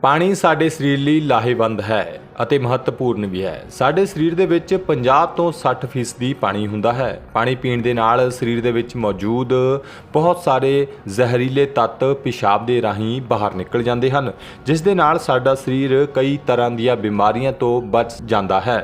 ਪਾਣੀ ਸਾਡੇ ਸਰੀਰ ਲਈ ਲਾਹੇਵੰਦ ਹੈ। ਅਤੇ ਮਹੱਤਵਪੂਰਨ ਵੀ ਹੈ। ਸਾਡੇ ਸਰੀਰ ਦੇ ਵਿੱਚ 50 ਤੋਂ 60% ਫੀਸਦੀ ਪਾਣੀ ਹੁੰਦਾ ਹੈ। ਪਾਣੀ ਪੀਣ ਦੇ ਨਾਲ ਸਰੀਰ ਦੇ ਵਿੱਚ ਮੌਜੂਦ ਬਹੁਤ ਸਾਰੇ ਜ਼ਹਿਰੀਲੇ ਤੱਤ ਪਿਸ਼ਾਬ ਦੇ ਰਾਹੀਂ ਬਾਹਰ ਨਿਕਲ ਜਾਂਦੇ ਹਨ, ਜਿਸ ਦੇ ਨਾਲ ਸਾਡਾ ਸਰੀਰ ਕਈ ਤਰ੍ਹਾਂ ਦੀਆਂ ਬਿਮਾਰੀਆਂ ਤੋਂ ਬਚ ਜਾਂਦਾ ਹੈ।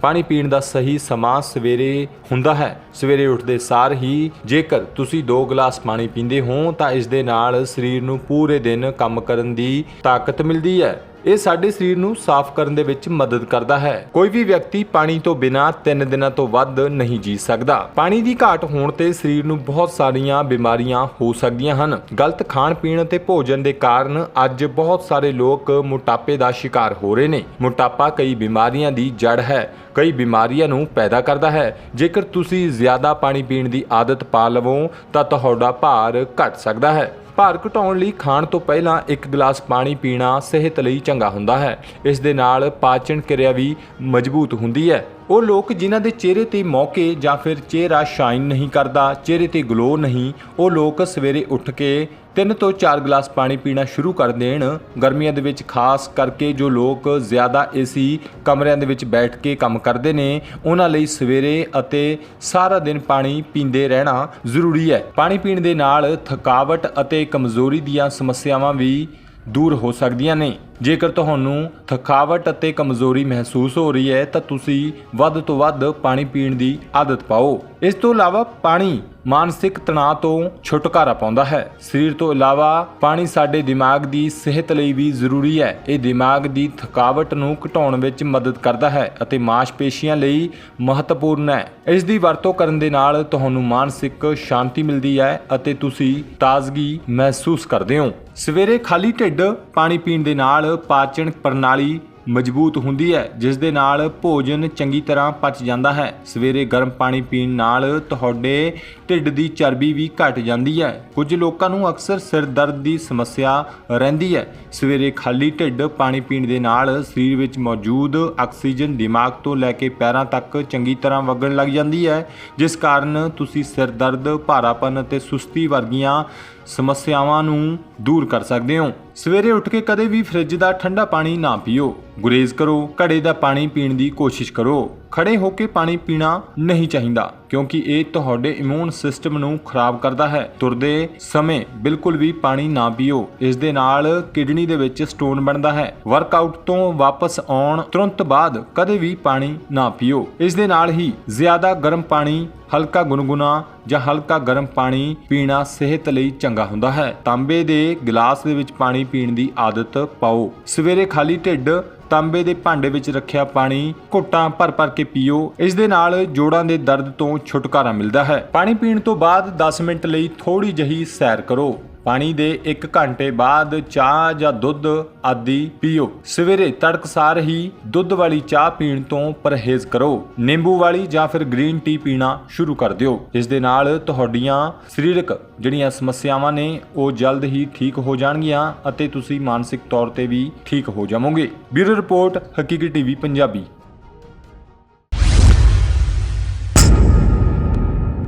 ਪਾਣੀ ਪੀਣ ਦਾ ਸਹੀ ਸਮਾਂ ਸਵੇਰੇ ਹੁੰਦਾ ਹੈ। ਸਵੇਰੇ ਉੱਠਦੇ ਸਾਰ ਹੀ ਜੇਕਰ ਤੁਸੀਂ 2 ਗਲਾਸ ਪਾਣੀ ਪੀਂਦੇ ਹੋ, ਤਾਂ ਇਸ ਦੇ ਨਾਲ ਸਰੀਰ ਨੂੰ ਪੂਰੇ ਦਿਨ ਕੰਮ ਕਰਨ ਦੀ ਤਾਕਤ ਮਿਲਦੀ ਹੈ। ਇਹ ਸਾਡੇ ਸਰੀਰ ਨੂੰ ਸਾਫ਼ ਕਰਨ ਦੇ ਵਿੱਚ ਮਦਦ ਕਰਦਾ ਹੈ। ਕੋਈ ਵੀ ਵਿਅਕਤੀ ਪਾਣੀ ਤੋਂ ਬਿਨਾਂ 3 ਦਿਨਾਂ ਤੋਂ ਵੱਧ ਨਹੀਂ ਜੀ ਸਕਦਾ। ਪਾਣੀ ਦੀ ਘਾਟ ਹੋਣ ਤੇ ਸਰੀਰ ਨੂੰ ਬਹੁਤ ਸਾਰੀਆਂ ਬਿਮਾਰੀਆਂ ਹੋ ਸਕਦੀਆਂ ਹਨ। ਗਲਤ ਖਾਣ ਪੀਣ ਅਤੇ ਭੋਜਨ ਦੇ ਕਾਰਨ ਅੱਜ ਬਹੁਤ ਸਾਰੇ ਲੋਕ ਮੋਟਾਪੇ ਦਾ ਸ਼ਿਕਾਰ ਹੋ ਰਹੇ ਨੇ। ਮੋਟਾਪਾ ਕਈ ਬਿਮਾਰੀਆਂ ਦੀ ਜੜ ਹੈ। ਕਈ ਬਿਮਾਰੀਆਂ ਨੂੰ ਪੈਦਾ ਕਰਦਾ ਹੈ। ਜੇਕਰ ਤੁਸੀਂ ਜ਼ਿਆਦਾ ਪਾਣੀ ਪੀਣ ਦੀ ਆਦਤ ਪਾ ਲਵੋ ਤਾਂ ਤੁਹਾਡਾ ਭਾਰ ਘਟ ਸਕਦਾ ਹੈ। ਭਾਰ ਘਟਾਉਣ ਲਈ ਖਾਣ ਤੋਂ ਪਹਿਲਾਂ ਇੱਕ ਗਲਾਸ ਪਾਣੀ ਪੀਣਾ ਸਿਹਤ ਲਈ ਚੰਗਾ ਹੁੰਦਾ ਹੈ। ਇਸ ਦੇ ਨਾਲ ਪਾਚਨ ਕਿਰਿਆ ਵੀ ਮਜ਼ਬੂਤ ਹੁੰਦੀ ਹੈ। ਉਹ ਲੋਕ ਜਿਨ੍ਹਾਂ ਦੇ ਚਿਹਰੇ ਤੇ ਮੌਕੇ ਜਾਂ ਫਿਰ ਚਿਹਰਾ ਸ਼ਾਈਨ ਨਹੀਂ ਕਰਦਾ, ਚਿਹਰੇ ਤੇ ਗਲੋ ਨਹੀਂ, ਉਹ ਲੋਕ ਸਵੇਰੇ ਉੱਠ ਕੇ ਤਿੰਨ ਤੋਂ ਚਾਰ ਗਲਾਸ ਪਾਣੀ ਪੀਣਾ ਸ਼ੁਰੂ ਕਰ ਦੇਣ। ਗਰਮੀਆਂ ਦੇ ਵਿੱਚ ਖਾਸ ਕਰਕੇ ਜੋ ਲੋਕ ਜ਼ਿਆਦਾ ਏਸੀ ਕਮਰਿਆਂ ਦੇ ਵਿੱਚ ਬੈਠ ਕੇ ਕੰਮ ਕਰਦੇ ਨੇ, ਉਹਨਾਂ ਲਈ ਸਵੇਰੇ ਅਤੇ ਸਾਰਾ ਦਿਨ ਪਾਣੀ ਪੀਂਦੇ ਰਹਿਣਾ ਜ਼ਰੂਰੀ ਹੈ। ਪਾਣੀ ਪੀਣ ਦੇ ਨਾਲ ਥਕਾਵਟ ਅਤੇ ਕਮਜ਼ੋਰੀ ਦੀਆਂ ਸਮੱਸਿਆਵਾਂ ਵੀ ਦੂਰ ਹੋ ਸਕਦੀਆਂ ਨੇ। ਜੇਕਰ ਤੁਹਾਨੂੰ ਥਕਾਵਟ ਅਤੇ ਕਮਜ਼ੋਰੀ ਮਹਿਸੂਸ ਹੋ ਰਹੀ ਹੈ, ਤਾਂ ਤੁਸੀਂ ਵੱਧ ਤੋਂ ਵੱਧ ਪਾਣੀ ਪੀਣ ਦੀ ਆਦਤ ਪਾਓ। ਇਸ ਤੋਂ ਇਲਾਵਾ ਪਾਣੀ ਮਾਨਸਿਕ ਤਣਾਅ ਤੋਂ ਛੁਟਕਾਰਾ ਪਾਉਂਦਾ ਹੈ। ਸਰੀਰ ਤੋਂ ਇਲਾਵਾ ਪਾਣੀ ਸਾਡੇ ਦਿਮਾਗ ਦੀ ਸਿਹਤ ਲਈ ਵੀ ਜ਼ਰੂਰੀ ਹੈ। ਇਹ ਦਿਮਾਗ ਦੀ ਥਕਾਵਟ ਨੂੰ ਘਟਾਉਣ ਵਿੱਚ ਮਦਦ ਕਰਦਾ ਹੈ ਅਤੇ ਮਾਸਪੇਸ਼ੀਆਂ ਲਈ ਮਹੱਤਵਪੂਰਨ ਹੈ। ਇਸ ਦੀ ਵਰਤੋਂ ਕਰਨ ਦੇ ਨਾਲ ਤੁਹਾਨੂੰ ਮਾਨਸਿਕ ਸ਼ਾਂਤੀ ਮਿਲਦੀ ਹੈ ਅਤੇ ਤੁਸੀਂ ਤਾਜ਼ਗੀ ਮਹਿਸੂਸ ਕਰਦੇ ਹੋ। ਸਵੇਰੇ ਖਾਲੀ ਢਿੱਡ ਪਾਣੀ ਪੀਣ ਦੇ ਨਾਲ ਪਾਚਨ ਪ੍ਰਣਾਲੀ ਮਜ਼ਬੂਤ ਹੁੰਦੀ ਹੈ, ਜਿਸ ਦੇ ਨਾਲ ਭੋਜਨ ਚੰਗੀ ਤਰ੍ਹਾਂ ਪਚ ਜਾਂਦਾ ਹੈ। ਸਵੇਰੇ ਗਰਮ ਪਾਣੀ ਪੀਣ ਨਾਲ ਤੁਹਾਡੇ ਢਿੱਡ ਦੀ ਚਰਬੀ ਵੀ ਘਟ ਜਾਂਦੀ ਹੈ। ਕੁਝ ਲੋਕਾਂ ਨੂੰ ਅਕਸਰ ਸਿਰ ਦਰਦ ਦੀ ਸਮੱਸਿਆ ਰਹਿੰਦੀ ਹੈ। ਸਵੇਰੇ ਖਾਲੀ ਢਿੱਡ ਪਾਣੀ ਪੀਣ ਦੇ ਨਾਲ ਸਰੀਰ ਵਿੱਚ ਮੌਜੂਦ ਆਕਸੀਜਨ ਦਿਮਾਗ ਤੋਂ ਲੈ ਕੇ ਪੈਰਾਂ ਤੱਕ ਚੰਗੀ ਤਰ੍ਹਾਂ ਵਗਣ ਲੱਗ ਜਾਂਦੀ ਹੈ, ਜਿਸ ਕਾਰਨ ਤੁਸੀਂ ਸਿਰ ਦਰਦ, ਭਾਰਾਪਨ ਅਤੇ ਸੁਸਤੀ ਵਰਗੀਆਂ ਸਮੱਸਿਆਵਾਂ ਨੂੰ ਦੂਰ ਕਰ ਸਕਦੇ ਹੋ। ਸਵੇਰੇ ਉੱਠ ਕੇ ਕਦੇ ਵੀ ਫ੍ਰਿਜ ਦਾ ਠੰਡਾ ਪਾਣੀ ਨਾ ਪੀਓ। ਗੁਰੇਜ਼ ਕਰੋ, ਘੜੇ ਦਾ ਪਾਣੀ ਪੀਣ ਦੀ ਕੋਸ਼ਿਸ਼ ਕਰੋ। ਖੜੇ ਹੋ ਕੇ ਪਾਣੀ ਪੀਣਾ ਨਹੀਂ ਚਾਹੀਦਾ, ਕਿਉਂਕਿ ਇਹ ਤੁਹਾਡੇ ਇਮਿਊਨ ਸਿਸਟਮ ਨੂੰ ਖਰਾਬ ਕਰਦਾ ਹੈ। ਤੁਰਦੇ ਸਮੇਂ ਬਿਲਕੁਲ ਵੀ ਪਾਣੀ ਨਾ ਪੀਓ। ਇਸ ਦੇ ਨਾਲ ਕਿਡਨੀ ਦੇ ਵਿੱਚ ਸਟੋਨ ਬਣਦਾ ਹੈ। ਵਰਕਆਊਟ ਤੋਂ ਵਾਪਸ ਆਉਣ ਤੁਰੰਤ ਬਾਅਦ ਕਦੇ ਵੀ ਪਾਣੀ ਨਾ ਪੀਓ। ਇਸ ਦੇ ਨਾਲ ਹੀ ਜ਼ਿਆਦਾ ਗਰਮ ਪਾਣੀ ਹਲਕਾ ਗੁਨਗੁਨਾ ਜਾਂ ਹਲਕਾ ਗਰਮ ਪਾਣੀ ਪੀਣਾ ਸਿਹਤ ਲਈ ਚੰਗਾ ਹੁੰਦਾ ਹੈ। ਤਾਂਬੇ ਦੇ ਗਲਾਸ ਦੇ ਵਿੱਚ ਪਾਣੀ ਪੀਣ ਦੀ ਆਦਤ ਪਾਓ। ਸਵੇਰੇ ਖਾਲੀ ਢਿੱਡ, ਤਾਂਬੇ ਦੇ ਭਾਂਡੇ ਵਿੱਚ ਰੱਖਿਆ ਪਾਣੀ, ਘੁੱਟਾਂ ਭਰ ਭਰ ਕੇ ਪੀਓ। ਇਸ ਦੇ ਨਾਲ ਜੋੜਾਂ ਦੇ ਦਰਦ ਤੋਂ ਛੁਟਕਾਰਾ ਮਿਲਦਾ ਹੈ। ਪਾਣੀ ਪੀਣ ਤੋਂ ਬਾਅਦ 10 ਮਿੰਟ ਲਈ ਥੋੜੀ ਜਹੀ ਸੈਰ ਕਰੋ। ਪਾਣੀ ਦੇ 1 ਘੰਟੇ ਬਾਅਦ ਚਾਹ ਜਾਂ ਦੁੱਧ ਆਦਿ ਪੀਓ। ਸਵੇਰੇ ਤੜਕਸਾਰ ਹੀ ਦੁੱਧ ਵਾਲੀ ਚਾਹ ਪੀਣ ਤੋਂ ਪਰਹੇਜ਼ ਕਰੋ। ਨਿੰਬੂ ਵਾਲੀ ਜਾਂ ਫਿਰ ਗ੍ਰੀਨ ਟੀ ਪੀਣਾ ਸ਼ੁਰੂ ਕਰ ਦਿਓ। ਇਸ ਦੇ ਨਾਲ ਤੁਹਾਡੀਆਂ ਸਰੀਰਕ ਜਿਹੜੀਆਂ ਸਮੱਸਿਆਵਾਂ ਨੇ, ਉਹ ਜਲਦ ਹੀ ਠੀਕ ਹੋ ਜਾਣਗੀਆਂ ਅਤੇ ਤੁਸੀਂ ਮਾਨਸਿਕ ਤੌਰ ਤੇ ਵੀ ਠੀਕ ਹੋ ਜਾਵੋਗੇ। Bureau report Haqiqi TV, Punjabi.